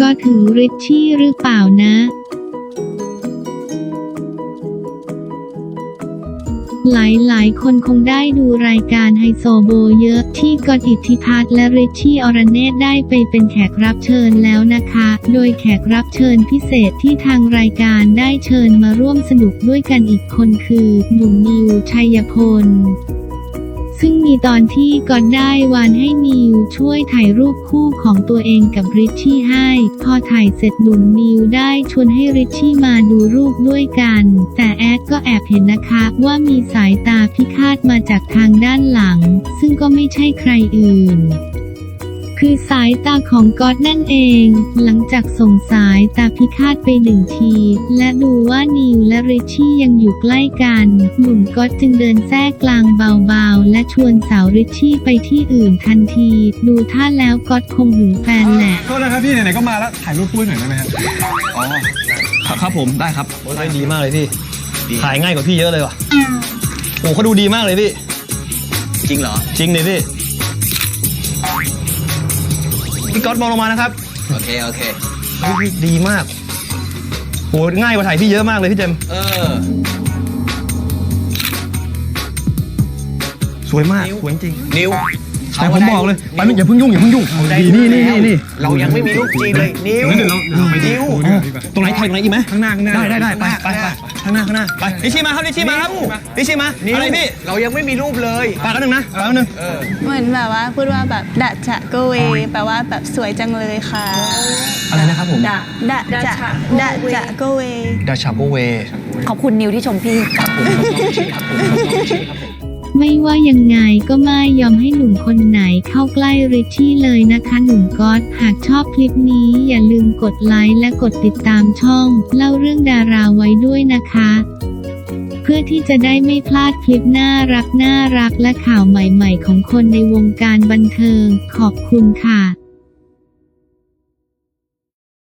ก็ถึงริชชี่หรือเปล่านะ หลายหลายคนคงได้ดูรายการไฮโซโบเยอะที่กอนอิทธิพัฒน์และริชชี่อรเนตได้ไปเป็นแขกรับเชิญแล้วนะคะ โดยแขกรับเชิญพิเศษที่ทางรายการได้เชิญมาร่วมสนุกด้วยกันอีกคนคือ หนุ่มนิวชัยพล ซึ่งมีตอนที่ก่อนได้วานให้นิวช่วยถ่ายรูปคู่ของตัวเองกับริชชี่ให้ พอถ่ายเสร็จหนุ่มนิวได้ชวนให้ริชชี่มาดูรูปด้วยกัน แต่แอดก็แอบเห็นนะคะว่ามีสายตาพิฆาตมาจากทางด้านหลัง ซึ่งก็ไม่ใช่ใครอื่น คือสายตาของก๊อตนั่นเอง หลังจากส่งสายตาพิฆาตไปหนึ่งที และดูว่านิวและริชชี่ยังอยู่ใกล้กันหนุ่มก๊อตจึงเดินแทรกกลางเบาๆ และชวนสาวริชชี่ไปที่อื่นทันที ดูท่าแล้วก๊อตคงหึงแฟนแหละ โทษนะครับพี่ไหนๆก็มาแล้วถ่ายรูปคู่หน่อยได้ไหมครับอ๋อครับครับผมได้ครับโอ้ยดีมากเลยพี่ถ่ายง่ายกว่าพี่เยอะเลยว่ะโอ้เขาดูดีมากเลยพี่จริงเหรอ จริงเลยพี่ พี่ก๊อตมองลงมานะครับโอเค โอเคเฮ้ยดีมากโหง่ายกว่าถ่ายพี่เยอะมากเลยพี่เจมส์เออ สวยมาก นิ้ว สวยจริง นิว แต่ผมบอกเลยไปอย่าเพิ่งยุ่งอย่าเพิ่งยุ่งได้นี่นี่แล้วนี่นี่เรายังไม่มีรูปจริงเลยนิวงั้นเดี๋ยวเราเราไปนิวดูดีกว่าดีกว่าตรงไหนถ่ายตรงไหนอีกไหมข้างหน้าข้างหน้าได้ได้ได้ไปไปไปข้างหน้าข้างหน้าไปลิชชี่มาครับลิชชี่มาครับนิ้วลิชชี่มานิวอะไรพี่เรายังไม่มีรูปเลยปากกันหนึ่งนะปากกันหนึ่งเออเหมือนแบบว่าพูดว่าแบบดะจะโกเวแปลว่าแบบสวยจังเลยค่ะอะไรนะครับผมดะดะจะดะจะโกเวดาชาโบเวขอบคุณนิวที่ชมพี่ ไม่ว่ายังไงก็ไม่ยอมให้หนุ่มคนไหนเข้าใกล้ริชชี่เลยนะคะหนุ่มก๊อตหากชอบคลิปนี้อย่าลืมกดไลค์และกดติดตามช่อง เล่าเรื่องดาราไว้ด้วยนะคะ เพื่อที่จะได้ไม่พลาดคลิปน่ารักน่ารักและข่าวใหม่ๆ ของคนในวงการบันเทิง ขอบคุณค่ะ